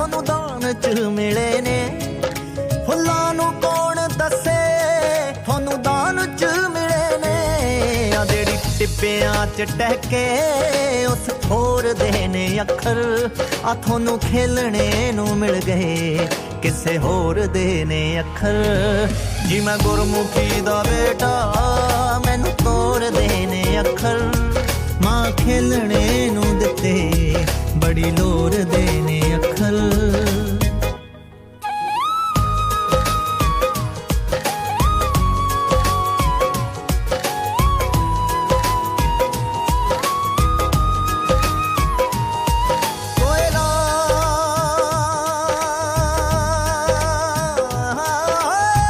ਤੁਹਾਨੂੰ ਦਾਨ ਚ ਮਿਲੇ ਨੇ। ਫੁੱਲਾਂ ਨੂੰ ਕੌਣ ਦੱਸੇ? ਤੁਹਾਨੂੰ ਦਾਨ ਚ ਮਿਲੇ ਨੇ। ਆ ਜਿਹੜੀ ਟਿੱਬਿਆਂ ਚ ਟਹਿਕੇ, ਉਸ ਥੋਰ ਦੇ ਨੇ ਅੱਖਰ। ਆ ਤੁਹਾਨੂੰ ਖੇਲਣੇ ਨੂੰ ਮਿਲ ਗਏ, ਕਿਸੇ ਹੋਰ ਦੇ ਨੇ ਅੱਖਰ। ਜੀ ਮੈਂ ਗੁਰਮੁਖੀ ਦਾ ਬੇਟਾ, ਮੈਨੂੰ ਤੋਰ ਦੇ ਨੇ ਅੱਖਰ। ਮਾਂ ਖੇਲਣੇ ਨੂੰ ਦਿੱਤੇ, ਬੜੀ ਲੋਰ ਦੇ ਨੇ ਅੱਖਰ। কাল